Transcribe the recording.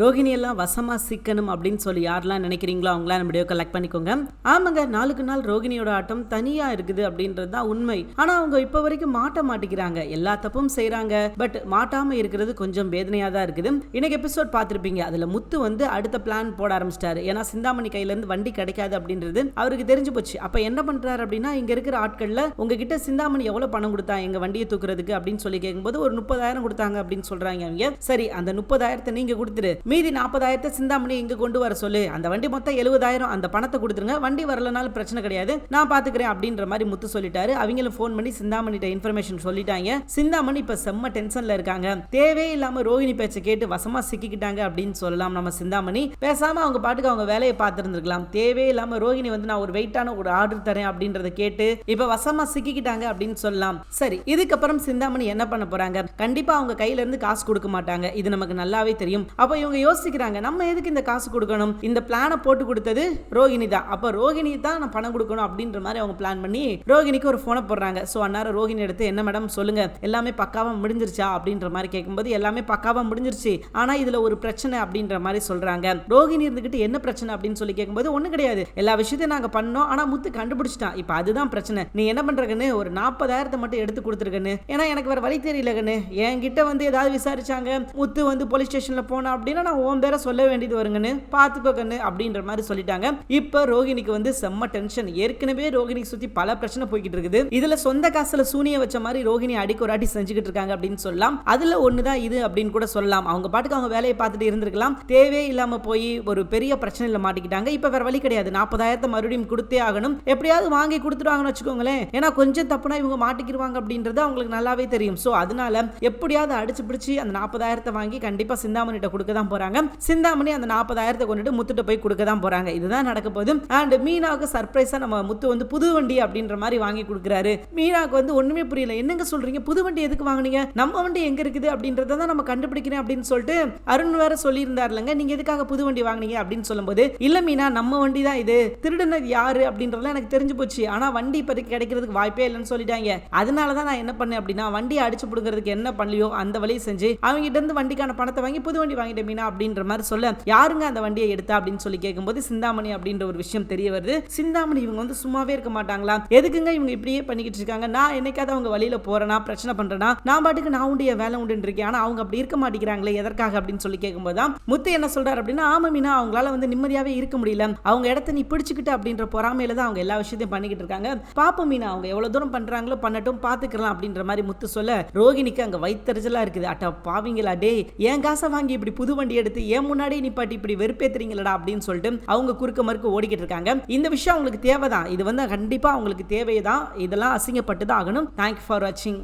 ரோகிணியெல்லாம் வசமாக வசமா சிக்கணும் அப்படின்னு சொல்லி யாரெல்லாம் நினைக்கிறீங்களோ அவங்களாம் நம்ம வீடியோ கலெக்ட் பண்ணிக்கோங்க. ஆமாங்க நாளுக்கு நாள் ரோகிணியோட ஆட்டம் தனியா இருக்குது அப்படின்றது தான் உண்மை. ஆனா அவங்க இப்போ வரைக்கும் மாட்ட மாட்டேங்கிறாங்க எல்லா தப்பும் செய்கிறாங்க பட் மாட்டாம இருக்கிறது கொஞ்சம் வேதனையாக தான் இருக்குது. இன்னைக்கு எபிசோட் பார்த்துருப்பீங்க. அதுல முத்து வந்து அடுத்த பிளான் போட ஆரம்பிச்சிட்டாரு. ஏன்னா சிந்தாமணி கையில இருந்து வண்டி கிடைக்காது அப்படின்றது அவருக்கு தெரிஞ்சு போச்சு. அப்ப என்ன பண்றாரு அப்படின்னா இங்க இருக்கிற ஆட்கள்ல உங்ககிட்ட சிந்தாமணி எவ்வளவு பணம் கொடுத்தா எங்க வண்டியை தூக்குறதுக்கு அப்படின்னு சொல்லி கேட்கும்போது ஒரு முப்பதாயிரம் கொடுத்தாங்க அப்படின்னு சொல்றாங்க அவங்க. சரி அந்த முப்பதாயிரத்தை நீங்க கொடுத்துரு. மீதி நாற்பதாயிரத்தை சிந்தாமணி இங்க கொண்டு வர சொல்லு. அந்த வண்டி மொத்தம் எழுபதாயிரம். அந்த பணத்தை கொடுத்துருங்க. வண்டி வரலனாலும் பிரச்சனை கிடையாது. நான் பாத்துக்கிறேன் அப்படின்ற மாதிரி முத்து சொல்லிட்டாரு. அவங்களும் ஃபோன் பண்ணி சிந்தாமணிட்ட இன்ஃபர்மேஷன் சொல்லிட்டாங்க. சிந்தாமணி இப்ப செம்ம டென்ஷன்ல இருக்காங்க. தேவையே இல்லாம ரோகிணி பேச்சை கேட்டு வசமா சிக்கிக்கிட்டாங்க அப்படின்னு சொல்லலாம் நம்ம சிந்தாமணி. பேசாம அவங்க பாட்டுக்கு அவங்க வேலையை பார்த்துருந்துருக்கலாம். தேவையே இல்லாம ரோகிணி வந்து நான் ஒரு வெயிட்டான ஒரு ஆர்டர் தரேன் அப்படின்றத கேட்டு இப்ப வசமா சிக்கிக்கிட்டாங்க அப்படின்னு சொல்லலாம். சரி இதுக்கப்புறம் சிந்தாமணி என்ன பண்ண போறாங்க? கண்டிப்பா அவங்க கையில இருந்து காசு கொடுக்க மாட்டாங்க. இது நமக்கு நல்லாவே தெரியும். அப்ப இவங்க யோசிக்கிறாங்க நம்ம எதுக்கு இந்த காசு கொடுக்கணும்? இந்த பிளானை போட்டு கொடுத்தது ரோகிணி தான். அப்போ ரோஹிணி தான் நான் பணம் கொடுக்கணும் அப்படின்ற மாதிரி அவங்க பிளான் பண்ணி ரோஹிணிக்கு ஒரு ஃபோனை போடுறாங்க. ஸோ அந்நேரம் ரோஹிணி எடுத்து என்ன மேடம் சொல்லுங்க? எல்லாமே பக்காவாக முடிஞ்சிருச்சா? அப்படின்ற மாதிரி கேட்கும்போது எல்லாமே பக்காவாக முடிஞ்சிருச்சு. ஆனால் இதில் ஒரு பிரச்சனை அப்படின்ற மாதிரி சொல்கிறாங்க ரோஹிணி இருந்துகிட்டு என்ன பிரச்சனை? அப்படின்னு சொல்லி கேட்கும்போது ஒன்றும் கிடையாது. எல்லா விஷயத்தையும் நாங்கள் பண்ணோம். ஆனால் முத்து கண்டுபிடிச்சிட்டான். இப்போ அதுதான் பிரச்சனை. நீ என்ன பண்றகன்னு ஒரு நாற்பதாயிரத்தை மட்டும் எடுத்து கொடுத்துருக்கன்னு ஏன்னா எனக்கு வேறு வழி தெரியலகன்னு. என்கிட்ட வந்து ஏதாவது விசாரிச்சாங்க. முத்து வந்து போலீஸ் ஸ்டேஷனில் போனா அப்படின்னா நான் ஓம் பேரை சொல்ல வேண்டியது வருங்கன்னு பார்த்துக்கோ கண்ணு அப்படின்ற மாதிரி சொல்லிட்டாங்க. இப்போ ரோகிணிக்கு வந்து செம்ம டென்ஷன் ஏற்கனவே ரோகிணிக்கு சுத்தி பல பிரச்சனை போய்கிட்டு இருக்குது. இதுல சொந்த காசுல சூனிய வச்ச மாதிரி ரோகிணி அடிக்க ஒரு அடி செஞ்சுக்கிட்டு இருக்காங்க அப்படின்னு சொல்லலாம். அதுல ஒண்ணுதான் இது அப்படின்னு கூட சொல்லலாம். அவங்க பாட்டுக்கு அவங்க வேலையை பார்த்துட்டு இருந்திருக்கலாம். தேவையே இல்லாம போய் ஒரு பெரிய பிரச்சனையில மாட்டிக்கிட்டாங்க. இப்ப வேற வழி கிடையாது. நாற்பதாயிரத்தை மறுபடியும் கொடுத்தே ஆகணும். எப்படியாவது வாங்கி கொடுத்துருவாங்கன்னு வச்சுக்கோங்களேன். ஏன்னா கொஞ்சம் தப்புனா இவங்க மாட்டிக்கிடுவாங்க அப்படின்றது அவங்களுக்கு நல்லாவே தெரியும். ஸோ அதனால எப்படியாவது அடிச்சு பிடிச்சி அந்த நாற்பதாயிரத்தை வாங்கி கண்டிப்பா சிந்தாமணிட்ட கொடுக்க தான் போறாங்க. சிந்தாமணி அந்த நாற்பதாயிரத்தை கொண்டுட்டு முத்துட்டு போய் கொடுக்க தான் போறாங்க. இதுதான் நடக்க போகுது. அண்ட் மீனாவுக்கு சர்ப்ரைஸா நம்ம முத்து வந்து புது வண்டி அப்படின்ற மாதிரி வாங்கி கொடுக்குறாரு. மீனாவுக்கு வந்து ஒண்ணுமே புரியல. என்னங்க சொல்றீங்க? புது வண்டி எதுக்கு வாங்குனீங்க? நம்ம வண்டி எங்க இருக்குது? அப்படின்றத தான் நம்ம கண்டுபிடிக்கிறேன் அப்படின்னு சொல்லிட்டு அருண் வேற சொல்லியிருந்தாருலங்க. நீங்க எதுக்காக புது வண்டி வாங்குனீங்க அப்படின்னு சொல்லும்போது இல்ல மீனா நம்ம வண்டி தான் இது. திருடுனது யாரு? அப்படின்றதுலாம் எனக்கு தெரிஞ்சு போச்சு. ஆனா வண்டி இப்போதைக்கு கிடைக்கிறதுக்கு வாய்ப்பே இல்லைன்னு சொல்லிட்டாங்க. அதனால தான் நான் என்ன பண்ணேன் அப்படின்னா வண்டியை அடிச்சு பிடுங்கிறதுக்கு என்ன பண்ணலையோ அந்த வழியை செஞ்சு அவங்க கிட்ட இருந்து வண்டிக்கான பணத்தை வாங்கி புது வண்டி வாங்கிட்டேன் மீனா. என்ன அப்படின்ற மாதிரி சொல்ல யாருங்க அந்த வண்டியை எடுத்தா? அப்படின்னு சொல்லி கேட்கும்போது சிந்தாமணி அப்படின்ற ஒரு விஷயம் தெரிய வருது. சிந்தாமணி இவங்க வந்து சும்மாவே இருக்க மாட்டாங்களா? எதுக்குங்க இவங்க இப்படியே பண்ணிக்கிட்டு இருக்காங்க? நான் என்னைக்காவது அவங்க வழியில போறேனா? பிரச்சனை பண்றேனா? நான் பாட்டுக்கு நான் உண்டிய வேலை உண்டு இருக்கேன். ஆனா அவங்க அப்படி இருக்க மாட்டேங்கிறாங்களே எதற்காக? அப்படின்னு சொல்லி கேட்கும்போது தான் முத்து என்ன சொல்றாரு அப்படின்னா ஆமா மீனா அவங்களால வந்து நிம்மதியாவே இருக்க முடியல. அவங்க இடத்த நீ பிடிச்சிக்கிட்டு அப்படின்ற பொறாமையில தான் அவங்க எல்லா விஷயத்தையும் பண்ணிக்கிட்டு இருக்காங்க. பாப்போம் மீனா அவங்க எவ்வளவு தூரம் பண்றாங்களோ பண்ணட்டும் பாத்துக்கலாம் அப்படின்ற மாதிரி முத்து சொல்ல ரோகிணிக்கு அங்க வைத்தறிச்சலா இருக்குது. அட்ட பாவிங்களா? டே என் காசை வாங்கி இப்படி புது வண்டி எடுத்து ஏன் முன்னாடி நிப்பாட்டி இப்படி வெறுப்பேத்துறீங்களடா? அப்படின்னு சொல்லிட்டு அவங்க குறுக்க மறுக்க ஓடிக்கிட்டு இருக்காங்க. இந்த விஷயம் அவங்களுக்கு தேவைதான். இது வந்து கண்டிப்பா அவங்களுக்கு தேவைதான் இதெல்லாம் அசிங்கப்பட்டு தான் ஆகணும் தேங்க்யூ ஃபார் வாட்சிங்